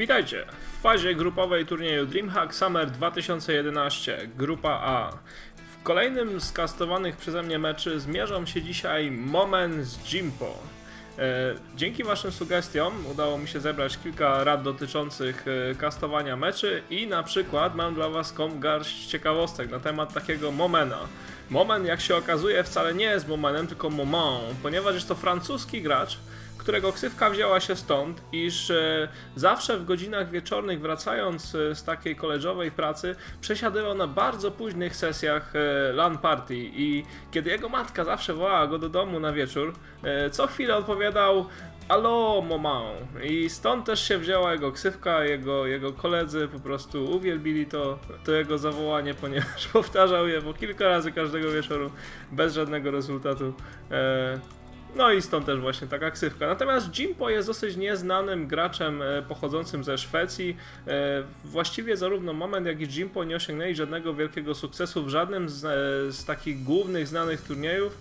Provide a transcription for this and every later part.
Witajcie w fazie grupowej turnieju DreamHack Summer 2011, Grupa A. W kolejnym z kastowanych przeze mnie meczy zmierzą się dzisiaj Moment z Jimpo. E, dzięki Waszym sugestiom udało mi się zebrać kilka rad dotyczących e, kastowania meczy i na przykład mam dla Was garść ciekawostek na temat takiego Momena. Moment, jak się okazuje, wcale nie jest Momenem, tylko Moment, ponieważ jest to francuski gracz, którego ksywka wzięła się stąd, iż e, zawsze w godzinach wieczornych wracając e, z takiej koleżowej pracy przesiadywał na bardzo późnych sesjach e, LAN party i kiedy jego matka zawsze wołała go do domu na wieczór, co chwilę odpowiadał Alo, momą. I stąd też się wzięła jego ksywka, jego, jego koledzy po prostu uwielbili to, to jego zawołanie, ponieważ powtarzał je po kilka razy każdego wieczoru bez żadnego rezultatu. No i stąd też właśnie taka ksywka. Natomiast Jimpo jest dosyć nieznanym graczem e, pochodzącym ze Szwecji. E, właściwie zarówno Moment, jak i Jimpo nie osiągnęli żadnego wielkiego sukcesu w żadnym z, e, z takich głównych znanych turniejów.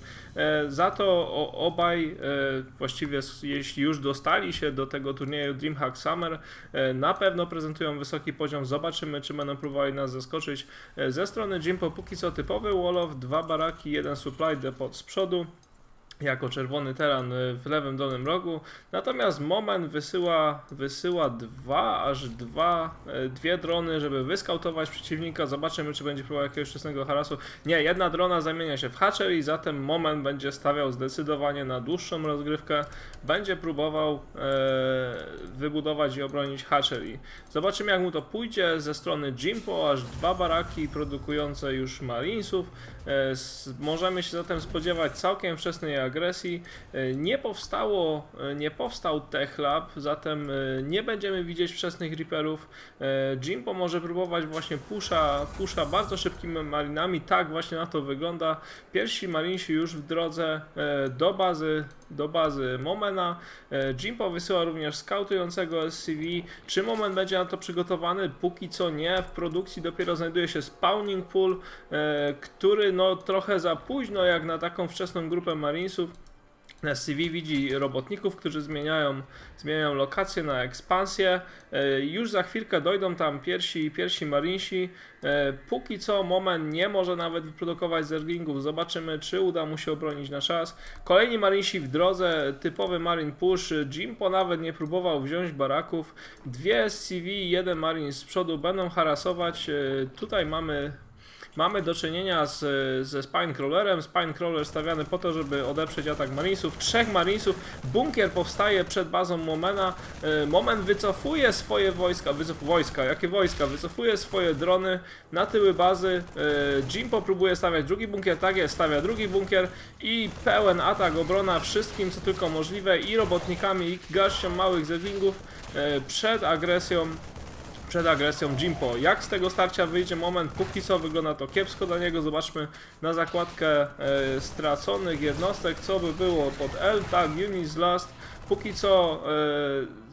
Za to obaj właściwie jeśli już dostali się do tego turnieju DreamHack Summer, na pewno prezentują wysoki poziom. Zobaczymy, czy będą próbowali nas zaskoczyć. Ze strony Jimpo póki co typowy wall-off, dwa baraki, jeden supply depot z przodu jako czerwony teran y, w lewym dolnym rogu. Natomiast Moment wysyła, wysyła dwa, aż dwa, y, dwie drony, żeby wyskautować przeciwnika. Zobaczymy, czy będzie próbował jakiegoś wczesnego harasu. Nie, jedna drona zamienia się w hatcher i zatem Moment będzie stawiał zdecydowanie na dłuższą rozgrywkę. Będzie próbował e, wybudować i obronić hatchery. Zobaczymy, jak mu to pójdzie ze strony Jimpo, aż dwa baraki produkujące już Marinesów. E, możemy się zatem spodziewać całkiem wczesnej agresji. E, nie powstało, e, nie powstał Tech Lab, zatem nie będziemy widzieć wczesnych Reaperów. Jimpo może próbować właśnie pusza, pusza bardzo szybkimi marinami, tak właśnie na to wygląda. Pierwsi marinsi już w drodze do bazy do bazy Momena. Jimpo wysyła również skautującego SCV. Czy Moment będzie na to przygotowany? Póki co nie. W produkcji dopiero znajduje się spawning pool, który no trochę za późno jak na taką wczesną grupę Marinesów. Na CV widzi robotników, którzy zmieniają, zmieniają lokację na ekspansję. E, już za chwilkę dojdą tam pierwsi, pierwsi marinsi. E, póki co moment nie może nawet wyprodukować zerglingów. Zobaczymy, czy uda mu się obronić na czas. Kolejni marinsi w drodze, typowy marin push. Jimpo nawet nie próbował wziąć baraków. Dwie CV, jeden marin z przodu będą harasować. E, tutaj mamy Mamy do czynienia z, ze Spinecrawlerem. Spinecrawler stawiany po to, żeby odeprzeć atak Marinesów. Trzech Marinesów. Bunkier powstaje przed bazą Momena. E, Moment wycofuje swoje wojska. Wycof wojska, jakie wojska? Wycofuje swoje drony na tyły bazy. E, Jimpo próbuje stawiać drugi bunkier. Tak jest, stawia drugi bunkier i pełen atak, obrona wszystkim, co tylko możliwe i robotnikami, i garścią małych zedlingów e, przed agresją przed agresją Jimpo. Jak z tego starcia wyjdzie moment, póki co wygląda to kiepsko dla niego. Zobaczmy na zakładkę e, straconych jednostek, co by było pod L, tak, Units Last. Póki co e,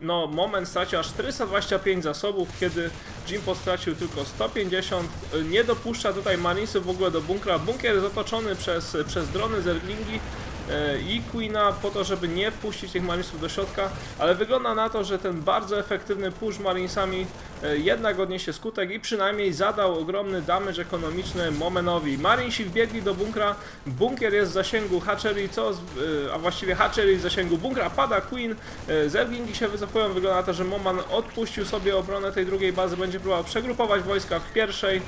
no, moment stracił aż 425 zasobów, kiedy Jimpo stracił tylko 150. E, nie dopuszcza tutaj Marinesów w ogóle do bunkra. Bunkier jest otoczony przez, przez drony Zerglingi. E, i Queena po to, żeby nie wpuścić tych Marinesów do środka, ale wygląda na to, że ten bardzo efektywny push Marinesami jednak odniesie skutek i przynajmniej zadał ogromny damage ekonomiczny Momenowi. Marinesi wbiegli do bunkra, bunkier jest w zasięgu Hatchery, co, e, a właściwie Hatchery w zasięgu bunkra, pada Queen, Zerglingi się wycofują, wygląda na to, że Moman odpuścił sobie obronę tej drugiej bazy, będzie próbował przegrupować wojska w pierwszej,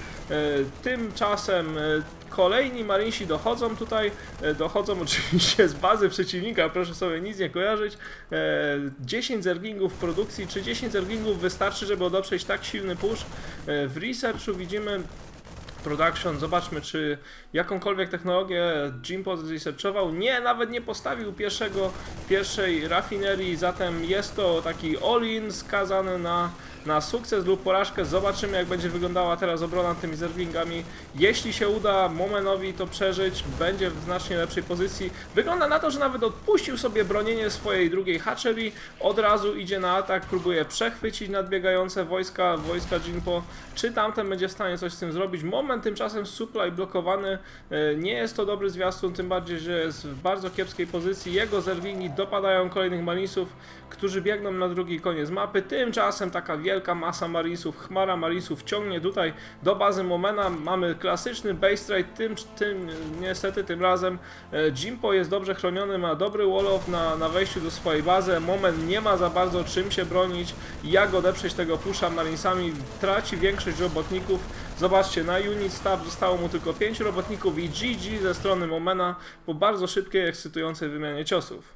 tymczasem Kolejni Marinsi dochodzą tutaj, e, dochodzą oczywiście z bazy przeciwnika, proszę sobie nic nie kojarzyć. 10 e, zerglingów produkcji, czy 10 zerglingów wystarczy, żeby odoprzeć tak silny push? E, w researchu widzimy Production, zobaczmy czy jakąkolwiek technologię Jimpo zresearchował. Nie, nawet nie postawił pierwszego, pierwszej rafinerii, zatem jest to taki all-in skazany na na sukces lub porażkę. Zobaczymy jak będzie wyglądała teraz obrona tymi zerglingami. Jeśli się uda Momenowi to przeżyć, będzie w znacznie lepszej pozycji. Wygląda na to, że nawet odpuścił sobie bronienie swojej drugiej hatchery. Od razu idzie na atak, próbuje przechwycić nadbiegające wojska, wojska Jinpo. Czy tamten będzie w stanie coś z tym zrobić? Moment Tymczasem supply blokowany, e, nie jest to dobry zwiastun, tym bardziej, że jest w bardzo kiepskiej pozycji. Jego zerwingi dopadają kolejnych Marinesów, którzy biegną na drugi koniec mapy. Tymczasem taka wielka masa Marinesów, chmara Marinesów ciągnie tutaj do bazy Momena. Mamy klasyczny base trade, tym, tym niestety tym razem e, Jimpo jest dobrze chroniony, ma dobry wall-off na, na wejściu do swojej bazy. Moment nie ma za bardzo czym się bronić, jak odeprzeć tego pusza Marinesami, traci większość robotników. Zobaczcie, na stab zostało mu tylko 5 robotników i GG ze strony Momena po bardzo szybkiej, ekscytującej wymianie ciosów.